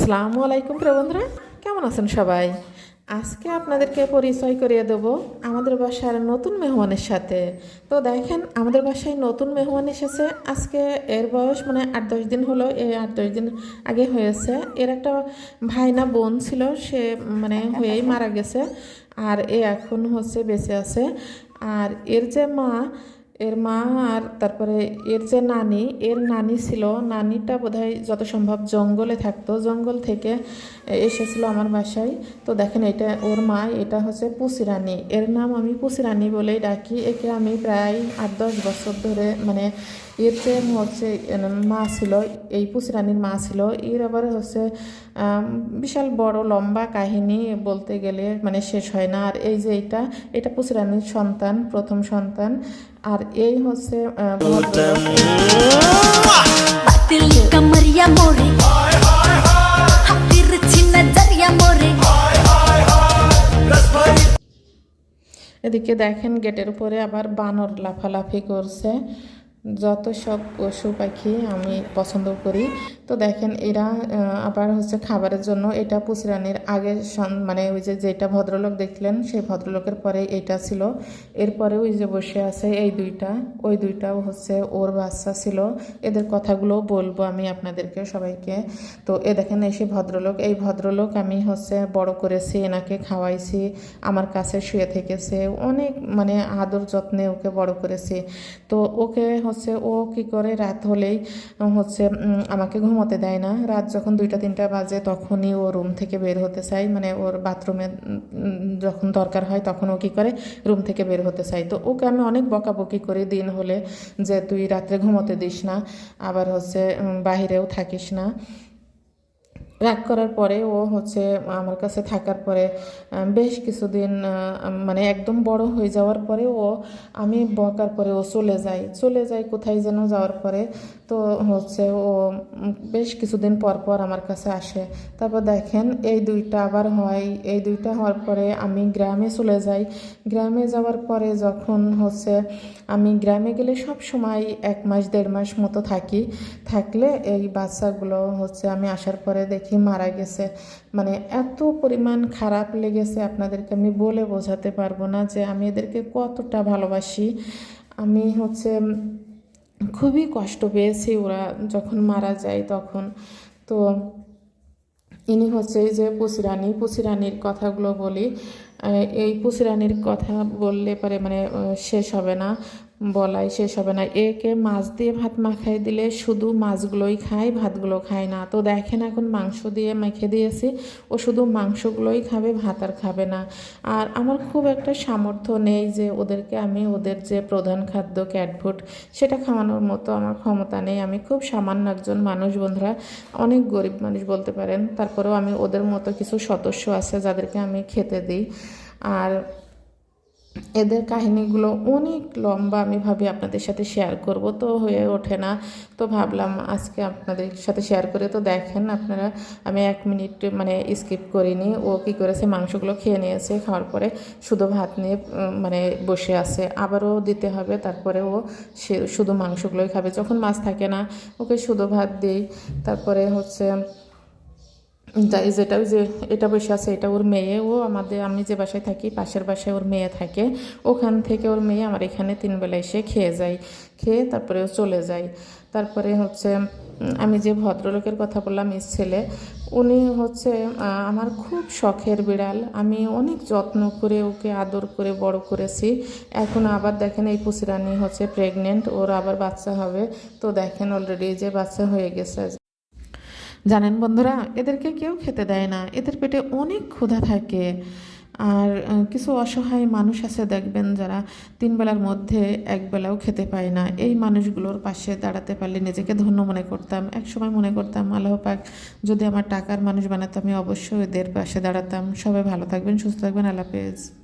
আসসালামু আলাইকুম প্রিয় বন্ধুরা, কেমন আছেন সবাই? আজকে আপনাদেরকে পরিচয় করিয়ে দেব আমাদের বাসার নতুন মেহমানের সাথে। তো দেখেন, আমাদের বাসায় নতুন মেহমান এসেছে। আজকে এর বয়স মানে আট দশ দিন হলো এই আট দশ দিন আগে হয়েছে। এর একটা ভাই না বোন ছিল, সে মানে হয়েই মারা গেছে। আর এ এখন হচ্ছে বেঁচে আছে। আর এর যে মা এর মা আর তারপরে এর যে নানি, এর নানি ছিল, নানিটা বোধহয় যত সম্ভব জঙ্গলে থাকতো। জঙ্গল থেকে এসেছিল আমার বাসায়। তো দেখেন, এটা ওর মা, এটা হচ্ছে পুসিরানি। এর নাম আমি পুসিরানি বলেই ডাকি। একে আমি প্রায় আট দশ বছর ধরে মানে এর হচ্ছে মা ছিল, এই পুষি রানীর মা ছিল। এর আবার হচ্ছে বিশাল বড় লম্বা কাহিনী বলতে গেলে মানে শেষ হয় না। আর এই যে এটা এটা পুষি রানীর সন্তান, প্রথম সন্তান। আর এই হচ্ছে এদিকে দেখেন গেটের উপরে আবার বানর লাফালাফি করছে। যত সব পশু পাখি আমি পছন্দ করি। তো দেখেন এরা আবার হচ্ছে খাবারের জন্য এটা পুসরানির আগে মানে ওই যে যেটা ভদ্রলোক দেখলেন, সেই ভদ্রলোকের পরে এটা ছিল। এরপরে ওই যে বসে আছে এই দুইটা, ওই দুইটাও হচ্ছে ওর বাচ্চা ছিল। এদের কথাগুলো বলব আমি আপনাদেরকে সবাইকে। তো এ দেখেন এই সেই ভদ্রলোক, এই ভদ্রলোক আমি হচ্ছে বড় করেছি, এনাকে খাওয়াইছি, আমার কাছে শুয়ে থেকেছে। অনেক মানে আদর যত্নে ওকে বড় করেছি। তো ওকে হচ্ছে, ও কি করে রাত হলেই হচ্ছে আমাকে ঘুমোতে দেয় না। রাত যখন দুইটা, তিনটা বাজে, তখনই ও রুম থেকে বের হতে চাই মানে ওর বাথরুমে যখন দরকার হয়, তখন ও কী করে? রুম থেকে বের হতে চাই তো ওকে আমি অনেক বকাবকি করি দিন হলে যে, তুই রাত্রে ঘুমোতে দিস না। আবার হচ্ছে বাহিরেও থাকিস না। রাগ করার পরে ও হচ্ছে আমার কাছে থাকার পরে বেশ কিছুদিন মানে একদম বড় হয়ে যাওয়ার পরে ও আমি বকার পরে ও চলে যায়। চলে যায় কোথায় যেন যাওয়ার পরে তো হচ্ছে ও বেশ কিছুদিন পর পর আমার কাছে আসে। তারপর দেখেন এই দুইটা আবার হয়। এই দুইটা হওয়ার পরে আমি গ্রামে চলে যাই। গ্রামে যাওয়ার পরে যখন হচ্ছে আমি গ্রামে গেলে সব সময় এক মাস, দেড় মাস মতো থাকি। থাকলে এই বাচ্চাগুলো হচ্ছে আমি আসার পরে দেখি মারা গেছে। মানে এত পরিমাণ খারাপ লেগেছে আপনাদেরকে আমি বলে বোঝাতে পারব না যে আমি এদেরকে কতটা ভালোবাসি। আমি হচ্ছে খুবই কষ্ট পেয়েছি ওরা যখন মারা যায় তখন। তো ইনি হচ্ছে যে পুসিরানি, পুসিরানির কথাগুলো বলি আহ, এই পুসিরানির কথা বললে পরে মানে শেষ হবে না বলাই শেষ হবে না। একে মাছ দিয়ে ভাত মাখাই দিলে শুধু মাছগুলোই খায় ভাতগুলো খায় না। তো দেখেন এখন মাংস দিয়ে মেখে দিয়েছি ও শুধু মাংসগুলোই খাবে ভাত আর খাবে না। আর আমার খুব একটা সামর্থ্য নেই যে ওদেরকে আমি ওদের যে প্রধান খাদ্য ক্যাট ফুড সেটা খাওয়ানোর মতো আমার ক্ষমতা নেই। আমি খুব সামান্য একজন মানুষ বন্ধুরা। অনেক গরিব মানুষ বলতে পারেন। তারপরেও আমি ওদের মতো কিছু সদস্য আছে যাদেরকে আমি খেতে দিই। আর এদের কাহিনীগুলো অনেক লম্বা আমি ভাবি আপনাদের সাথে শেয়ার করব, তো হয়ে ওঠে না। তো ভাবলাম আজকে আপনাদের সাথে শেয়ার করে, তো দেখেন আপনারা, আমি এক মিনিট মানে স্কিপ করিনি। ও কি করেছে, মাংসগুলো খেয়ে নিয়েছে, খাওয়ার পরে শুধু ভাত নিয়ে মানে বসে আছে। আবারও দিতে হবে, তারপরে ও সে শুধু মাংসগুলোই খাবে। যখন মাছ থাকে না, ওকে শুধু ভাত দিই। তারপরে হচ্ছে যাই যেটা যে, এটা বসে আছে, এটা ওর মেয়ে, ও আমাদের, আমি যে বাসায় থাকি, পাশের বাসায় ওর মেয়ে থাকে, ওখান থেকে ওর মেয়ে আমার এখানে তিন বেলা এসে খেয়ে যায়, খেয়ে তারপরে ও চলে যায়। তারপরে হচ্ছে আমি যে ভদ্রলোকের কথা বললাম এর ছেলে, উনি হচ্ছে আমার খুব শখের বিড়াল, আমি অনেক যত্ন করে ওকে আদর করে, বড় করেছি। এখন আবার দেখেন এই পুসিরানি হচ্ছে প্রেগনেন্ট ওর আবার বাচ্চা হবে। তো দেখেন অলরেডি যে বাচ্চা হয়ে গেছে জানেন বন্ধুরা, এদেরকে কেউ খেতে দেয় না। এদের পেটে অনেক ক্ষুধা থাকে। আর কিছু অসহায় মানুষ আছে দেখবেন যারা তিন বেলার মধ্যে এক বেলাও খেতে পায় না। এই মানুষগুলোর পাশে দাঁড়াতে পারলে নিজেকে ধন্য মনে করতাম। এক সময় মনে করতাম, আল্লাহ পাক, যদি আমার টাকার মানুষ বানাতো, আমি অবশ্যই এদের পাশে দাঁড়াতাম। সবাই ভালো থাকবেন, সুস্থ থাকবেন, আল্লাহ হাফেজ।